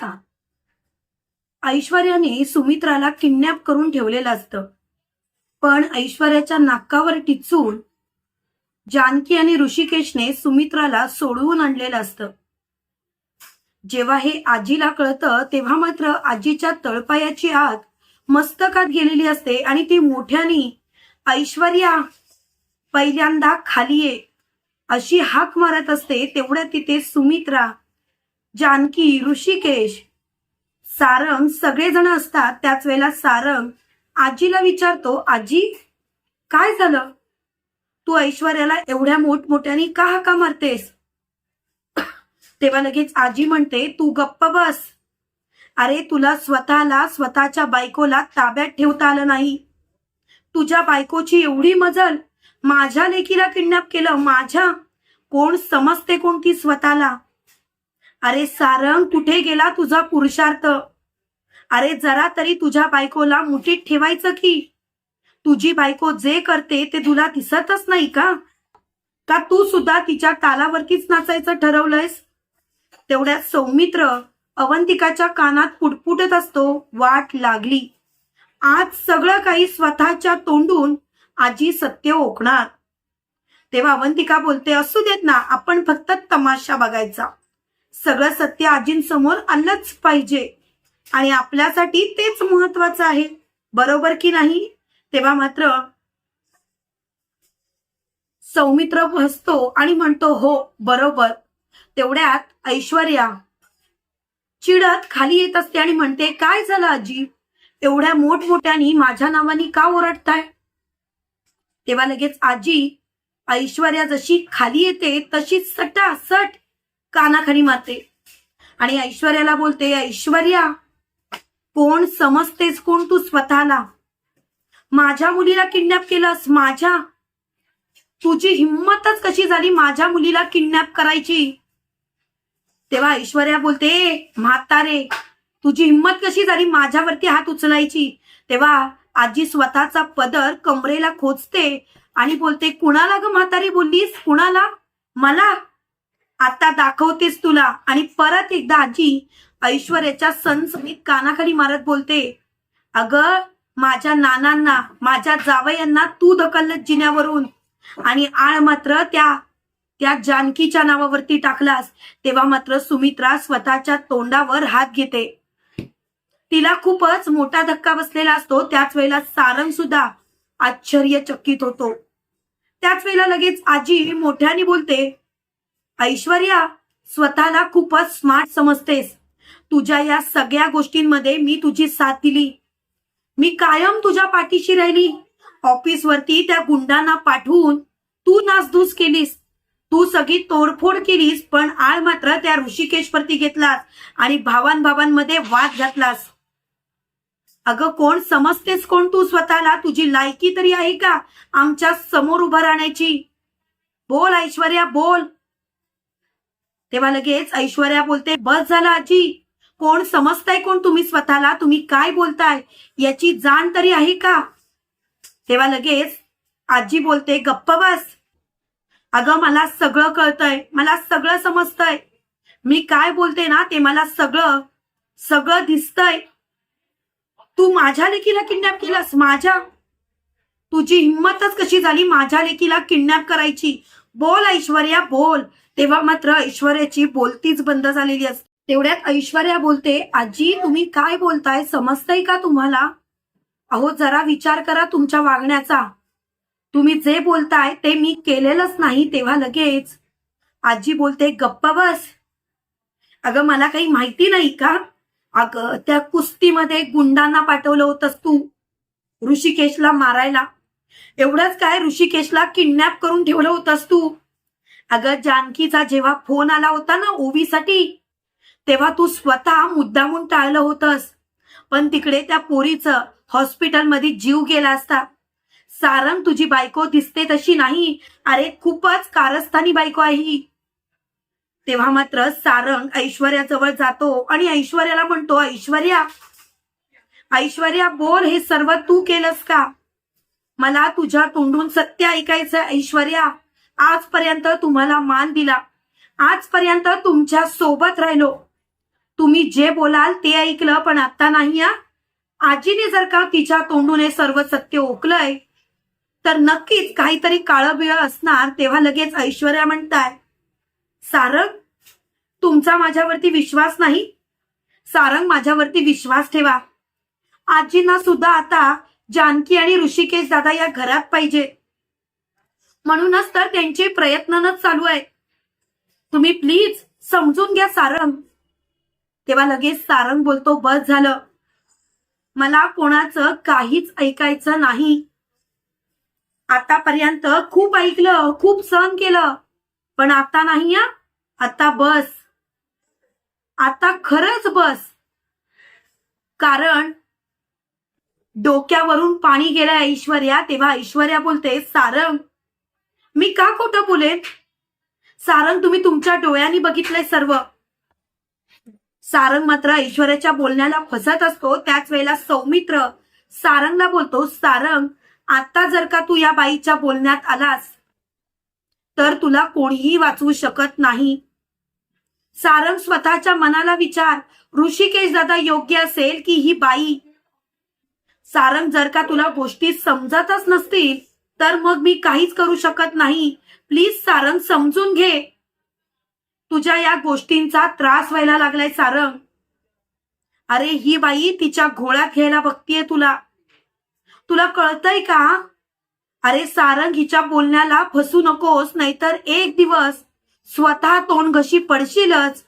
का? ऐश्वर्याने सुमित्राला किडनॅप करून ठेवलेलं असतं. पण ऐश्वर्याच्या नाकावर टिचून जानकी आणि ऋषिकेशने सुमित्राला सोडवून आणलेलं असतं. जेव्हा हे आजीला कळतं तेव्हा मात्र आजीच्या तळपायाची आग मस्तकात गेलेली असते आणि ती मोठ्यानी ऐश्वर्या पहिल्यांदा खाली ये अशी हाक मारत असते तेवढ्या तिथे सुमित्रा जानकी ऋषिकेश सारंग सगळेजण असतात. त्याच वेळेला सारंग आजीला विचारतो आजी काय झालं? तू ऐश्वर्याला एवढ्या मोठमोठ्याने का हाका मारतेस? तेव्हा लगेच आजी म्हणते तू गप्प बस. अरे तुला स्वतःला स्वतःच्या बायकोला ताब्यात ठेवता आलं नाही. तुझ्या बायकोची एवढी मजल माझ्या लेकीला किडनॅप केलं माझ्या. कोण समजते कोणती स्वतःला? अरे सारंग कुठे गेला तुझा पुरुषार्थ? अरे जरा तरी तुझ्या बायकोला मुठीत ठेवायचं की? तुझी बायको जे करते ते तुला दिसतच नाही का? का तू सुद्धा तिच्या तालावरतीच नाचायचं ठरवलंयस? तेवढ्यात सौमित्र अवंतिकाच्या कानात पुटपुटत असतो वाट लागली. आज सगळं काही स्वतःच्या तोंडून आजी सत्य ओकणार. तेव्हा अवंतिका बोलते असू देत ना आपण फक्त तमाशा बघायचा. सगळं सत्य आजींसमोर आलंच पाहिजे. आणि आपल्यासाठी तेच महत्वाचं आहे. बरोबर की नाही? तेव्हा मात्र सौमित्र हसतो आणि म्हणतो हो बरोबर. तेवढ्यात ऐश्वर्या चिडत खाली येत असते आणि म्हणते काय झालं आजी? एवढ्या मोठमोठ्यानी माझ्या नावाने का ओरडताय? तेव्हा लगेच आजी ऐश्वर्या जशी खाली येते तशी सटासट कानाखाली मारते. आणि ऐश्वर्याला बोलते ऐश्वर्या कोण समजतेस कोण तू स्वतःला? माझ्या मुलीला किडनॅप केलंस माझ्या? तुझी हिंमतच कशी झाली माझ्या मुलीला किडनॅप करायची? तेव्हा ऐश्वर्या बोलते म्हातारे तुझी हिंमत कशी झाली माझ्यावरती हात उचलायची? तेव्हा आजी स्वतःचा पदर कमरेला खोचते आणि बोलते कुणाला ग म्हातारी बोललीस? कुणाला? मला? आता दाखवतेस तुला. आणि परत एकदा आजी ऐश्वर्याच्या सणसणीत कानाखाली मारत बोलते अगं माझ्या नानांना माझ्या जावयांना तू ढकललं जिन्यावरून. आणि आळ मात्र त्या त्या जानकीच्या नावावरती टाकलास. तेव्हा मात्र सुमित्रा स्वतःच्या तोंडावर हात घेते. तिला खूपच मोठा धक्का बसलेला असतो. त्याच वेळेला सारंग सुद्धा आश्चर्यचकित होतो. त्याच वेळेला लगेच आजी मोठ्याने बोलते ऐश्वर्या स्वतःला खूपच स्मार्ट समजतेस. तुझ्या या सगळ्या गोष्टींमध्ये मी तुझी साथ दिली. मी कायम तुझ्या पाठीशी राहिली. ऑफिसवरती त्या गुंडांना पाठवून तू नासधूस केलीस. तू सगळी तोडफोड केलीस पण आळ मात्र त्या ऋषिकेशवरती घेतलास आणि भावान भावांमध्ये वाद घातलास. अगं कोण समजतेस कोण तू स्वतःला? तुझी लायकी तरी आहे का आमच्यासमोर उभं राहण्याची? बोल ऐश्वर्या बोल. तेव्हा लगेच ऐश्वर्या बोलते बस झालं आजी. कोण समजताय कोण तुम्ही स्वतःला? तुम्ही काय बोलताय? याची जाण तरी आहे का? तेव्हा लगेच आजी बोलते गप्प बस. अगं मला सगळं कळतंय. मला सगळं समजतंय. मी काय बोलते ना ते मला सगळं सगळं दिसतंय. तू माझ्या लेकीला किडनॅप केलास? माझ्या? तुझी हिंमतच कशी झाली माझ्या लेकीला किडनॅप करायची? बोल ऐश्वर्या बोल. तेव्हा मात्र ऐश्वर्याची बोलतीच बंद झालेली असते. तेवढ्यात ऐश्वर्या बोलते आजी तुम्ही काय बोलताय? समजतंय का तुम्हाला? अहो जरा विचार करा तुमच्या वागण्याचा. तुम्ही जे बोलताय ते मी केलेलंच नाही तेव्हा लगेच. आजी बोलते गप्प बस. अगं मला काही माहिती नाही का? अगं त्या कुस्तीमध्ये गुंडांना पाठवलं होतंस तू. ऋषिकेशला मारायला. एवढंच काय ऋषिकेशला किडनॅप करून ठेवलं होतंस तू? अगं जानकीचा जेव्हा फोन आला होता ना ओवीसाठी तेव्हा तू स्वतः मुद्दामून टाळलं होतंस. पण तिकडे त्या पोरीचं हॉस्पिटलमध्ये जीव गेला असता. सारंग तुझी बायको दिसते तशी नाही. अरे खूपच कारस्थानी बायको आहे ही. तेव्हा मात्र सारंग ऐश्वर्याजवळ जातो आणि ऐश्वर्याला म्हणतो ऐश्वर्या ऐश्वर्या बोल हे सर्व तू केलंस का? मला तुझ्या तोंडून सत्य ऐकायचं ऐश्वर्या. आजपर्यंत तुम्हाला मान दिला. आजपर्यंत तुमच्यासोबत राहिलो. तुम्ही जे बोलाल ते ऐकलं पण आता नाही आजीने जर का तिच्या तोंडून हे सर्व सत्य ओकलंय तर नक्कीच काहीतरी काळं बिळ असणार तेव्हा लगेच ऐश्वर्या म्हणताय सारंग तुमचा माझ्यावरती विश्वास नाही? सारंग माझ्यावरती विश्वास ठेवा. आजींना सुद्धा आता जानकी आणि ऋषिकेश दादा या घरात पाहिजे. म्हणूनच तर त्यांचे प्रयत्नच चालू आहे. तुम्ही प्लीज समजून घ्या सारंग. तेव्हा लगेच सारंग बोलतो बस झालं. मला कोणाचं काहीच ऐकायचं नाही. आतापर्यंत खूप ऐकलं खूप सहन केलं. पण आता नाही आता बस. आता खरंच बस. कारण डोक्यावरून पाणी गेलं ऐश्वर्या तेव्हा ऐश्वर्या बोलते सारंग मी का खोटं बोलेन? सारंग तुम्ही तुमच्या डोळ्यांनी बघितलंय सर्व. सारंग मात्र ऐश्वर्याच्या बोलण्याला फसत असतो. त्याच वेळेला सौमित्र सारंगला बोलतो सारंग आता जर का तू या बाईच्या बोलण्यात आलास तर तुला कोणीही वाचवू शकत नाही. सारंग स्वतःच्या मनाला विचार ऋषिकेश दादा योग्य असेल की ही बाई सारंग जर का तुला गोष्टी समजतच नसतील तर मग मी काहीच करू शकत नाही. प्लीज सारंग समजून घे. तुझ्या या गोष्टींचा त्रास व्हायला लागलाय सारंग. अरे ही बाई तिच्या घोळ्यात घ्यायला बघतीये तुला. तुला कळतय का? अरे सारंग हिच्या बोलण्याला फसू नकोस नाहीतर एक दिवस स्वतः तोंड घशी पडशीलच.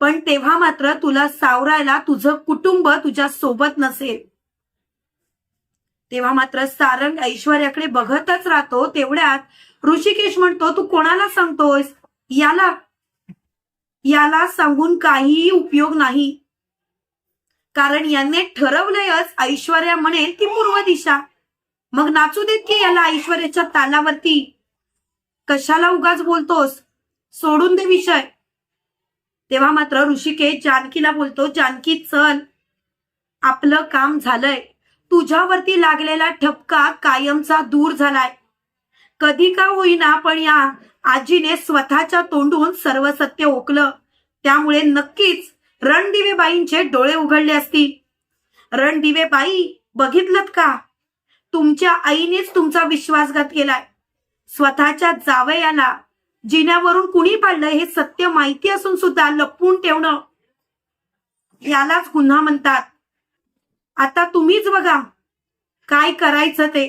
पण तेव्हा मात्र तुला सावरायला तुझं कुटुंब तुझ्या सोबत नसेल. तेव्हा मात्र सारंग ऐश्वर्याकडे बघतच राहतो तेवढ्यात ऋषिकेश म्हणतो तू कोणाला सांगतोयस? याला याला सांगून काहीही उपयोग नाही. कारण याने ठरवलंयच ऐश्वर्या म्हणेल ती पूर्व दिशा. मग नाचू देत की याला ऐश्वर्याच्या तालावरती? कशाला उगाच बोलतोस? सोडून दे विषय. तेव्हा मात्र ऋषिकेश जानकीला बोलतो जानकी चल. आपलं काम झालंय. तुझ्यावरती लागलेला ठपका कायमचा दूर झालाय. कधी का होईना पण या आजीने स्वतःच्या तोंडून सर्व सत्य ओकलं. त्यामुळे नक्कीच रणदिवेबाईंचे डोळे उघडले असतील. रणदिवेबाई बघितलत बघितलं का? तुमच्या आईनेच तुमचा विश्वासघात केलाय. स्वतःच्या जावयाला जिन्यावरून कुणी पाडलंय हे सत्य माहिती असून सुद्धा लपवून ठेवणं यालाच गुन्हा म्हणतात. आता तुम्हीच बघा काय करायचं ते.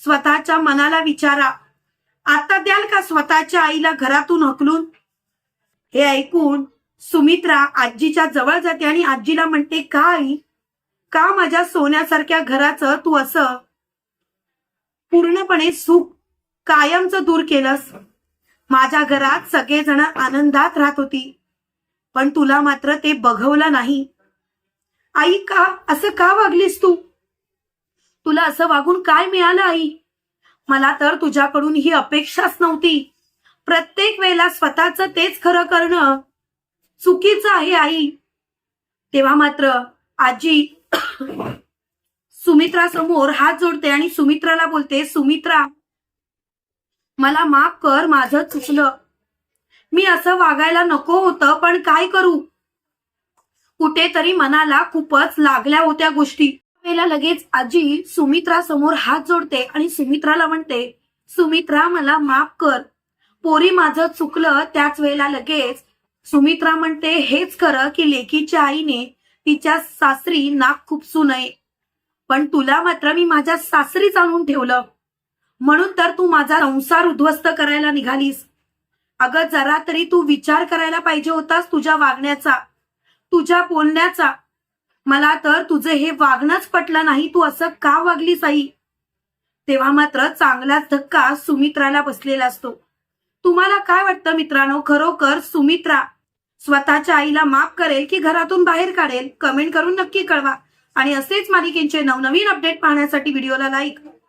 स्वतःच्या मनाला विचारा. आता द्याल का स्वतःच्या आईला घरातून हकलून? हे ऐकून सुमित्रा आजीच्या जवळ जाते आणि आजीला म्हणते काय का माझ्या सोन्यासारख्या घराचं तू असं पूर्णपणे सुख कायमचं दूर केलंस? माझ्या घरात सगळेजण आनंदात राहत होती. पण तुला मात्र ते बघवलं नाही. आई का? असं का वागलीस तू? तुला असं वागून काय मिळालं आई? मला तर तुझ्याकडून ही अपेक्षाच नव्हती. प्रत्येक वेळेला स्वतःच तेच खरं करणं चुकीचं आहे आई. तेव्हा मात्र आजी सुमित्रा समोर हात जोडते आणि सुमित्राला बोलते सुमित्रा मला माफ कर माझं चुकलं. मी असं वागायला नको होतं पण काय करू? कुठेतरी मनाला खूपच लागल्या होत्या गोष्टी. वेळेला लगेच आजी सुमित्रा समोर हात जोडते आणि सुमित्राला म्हणते सुमित्रा मला माफ कर. पोरी माझं चुकलं. त्याच वेळेला लगेच सुमित्रा म्हणते हेच खरं की लेकीच्या आईने तिच्या सासरी नाक खुपसू नये. पण तुला मात्र मी माझ्या सासरीच आणून ठेवलं. म्हणून तर तू माझा संसार उद्ध्वस्त करायला निघालीस. अगं जरा तरी तू विचार करायला पाहिजे होतास तुझ्या वागण्याचा तुझ्या बोलण्याचा. मला तर तुझे हे वागणंच पटलं नाही तू असं का वागलीस आई? तेव्हा मात्र चांगलाच धक्का सुमित्राला बसलेला असतो. तुम्हाला काय वाटतं मित्रांनो? खरोखर सुमित्रा स्वतःच्या आईला माफ करेल की घरातून बाहेर काढेल? कमेंट करून नक्की कळवा. आणि असेच मालिकेंचे नवनवीन अपडेट पाहण्यासाठी व्हिडिओला लाईक